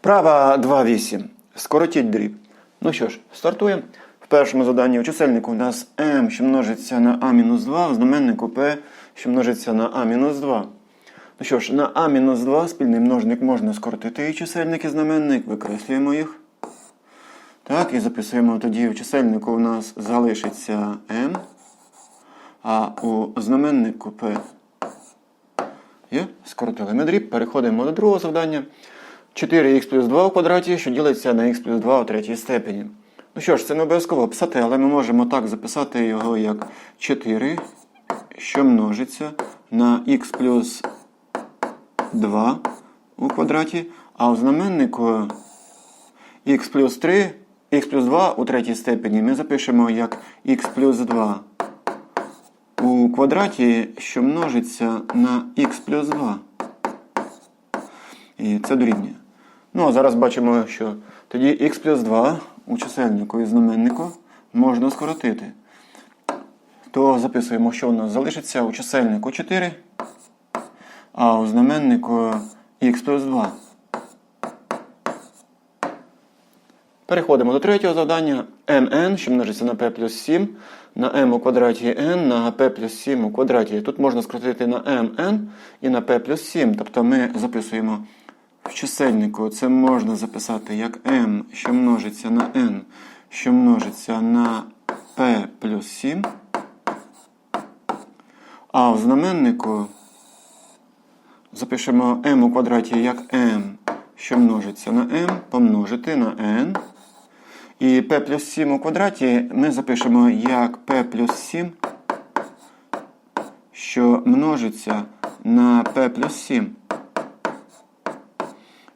Вправа 2.8. Скоротіть дріб. Ну що ж, стартуємо. В першому заданні у чисельнику у нас m, що множиться на а-2, в знаменнику p, що множиться на а-2. Ну що ж, на а-2 спільний множник можна скоротити і чисельник, і знаменник. Викреслюємо їх. Так, і записуємо тоді в чисельнику у нас залишиться m, а у знаменнику p Є? Скоротили ми дріб. Переходимо до другого завдання. 4х плюс 2 у квадраті, що ділиться на х плюс 2 у третій степені. Ну що ж, це не обов'язково писати, але ми можемо так записати його як 4, що множиться на х плюс 2 у квадраті, а у знаменнику х плюс 3, х плюс 2 у третій степені ми запишемо як х плюс 2 у квадраті, що множиться на х плюс 2. І це дорівнює. Ну, а зараз бачимо, що тоді х плюс 2 у чисельнику і знаменнику можна скоротити. То записуємо, що у нас залишиться у чисельнику 4, а у знаменнику х плюс 2. Переходимо до третього завдання. mn, що множиться на p плюс 7, на m у квадраті n на p плюс 7 у квадраті. Тут можна скоротити на mn і на p плюс 7. Тобто ми записуємо в чисельнику, це можна записати як m, що множиться на n, що множиться на p плюс 7. А в знаменнику запишемо m у квадраті як m, що множиться на m, помножити на n. І p плюс 7 у квадраті ми запишемо як p плюс 7, що множиться на p плюс 7.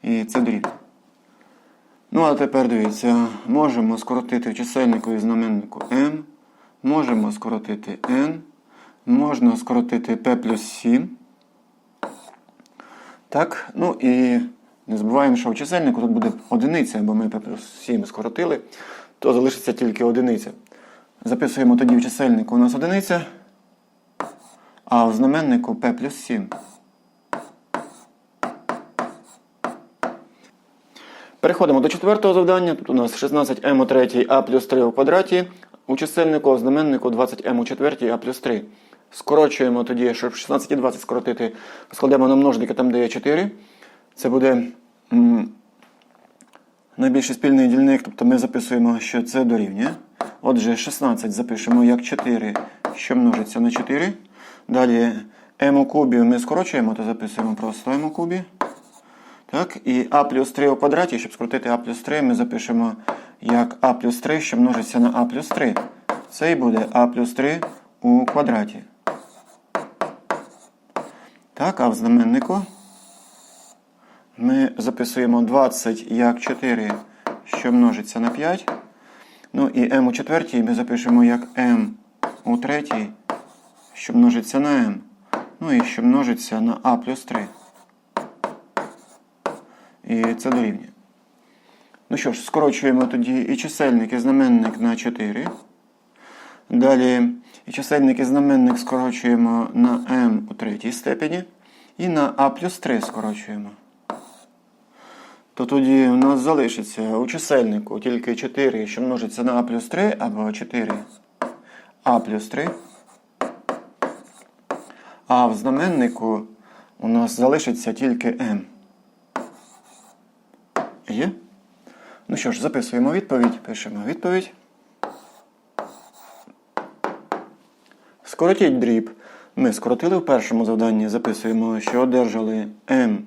І це дорівнює. Ну, а тепер дивіться, можемо скоротити в чисельнику і знаменнику m, можемо скоротити n, можна скоротити p плюс 7. Так, ну і не забуваємо, що в чисельнику тут буде одиниця, бо ми p плюс 7 скоротили, то залишиться тільки одиниця. Записуємо тоді в чисельнику у нас одиниця, а в знаменнику p плюс 7. Переходимо до четвертого завдання. Тут у нас 16m у третій а плюс 3 у квадраті. У чисельнику, в знаменнику 20m у четвертій а плюс 3. Скорочуємо тоді, щоб 16 і 20 скоротити, складемо на множники там, де є 4. Це буде найбільший спільний дільник, тобто ми записуємо, що це дорівнює. Отже, 16 запишемо як 4, що множиться на 4. Далі m у кубі ми скорочуємо, то записуємо просто m у кубі. Так, І а плюс 3 у квадраті, щоб скоротити а плюс 3, ми запишемо як а плюс 3, що множиться на а плюс 3. Це і буде а плюс 3 у квадраті. Так, а в знаменнику ми записуємо 20 як 4, що множиться на 5. Ну і m у четвертій ми запишемо як m у третій, що множиться на m. Ну і що множиться на а плюс 3. І це дорівнює. Ну що ж, скорочуємо тоді і чисельник, і знаменник на 4. Далі і чисельник і знаменник скорочуємо на m у третій степені. І на а плюс 3 скорочуємо. То тоді у нас залишиться у чисельнику тільки 4, що множиться на а плюс 3, або 4 а плюс 3. А в знаменнику у нас залишиться тільки m. Є? Ну що ж, записуємо відповідь, пишемо відповідь. Скоротіть дріб. Ми скоротили в першому завданні, записуємо, що одержали m,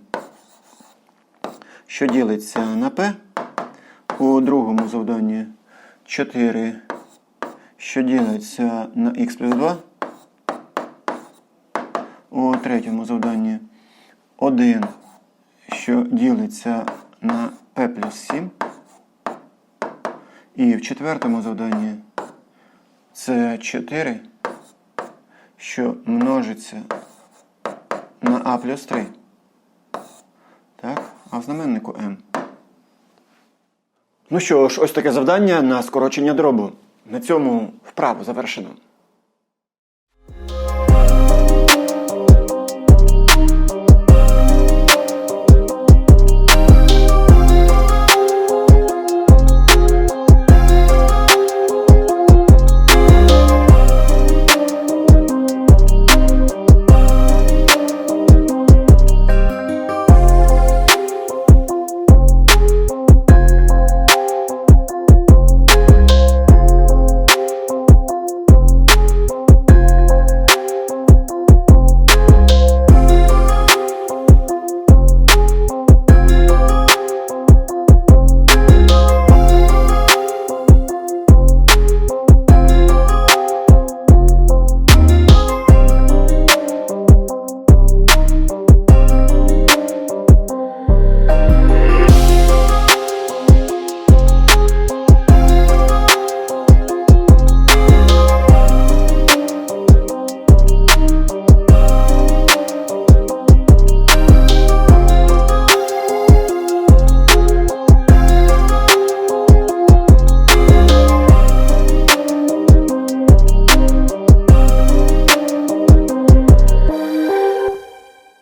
що ділиться на p. У другому завданні 4, що ділиться на x плюс 2. У третьому завданні 1, що ділиться на p плюс 7. І в четвертому завданні це 4, що множиться на а плюс 3. Так, а в знаменнику m. Ну що ж, ось таке завдання на скорочення дробу. На цьому вправу завершено.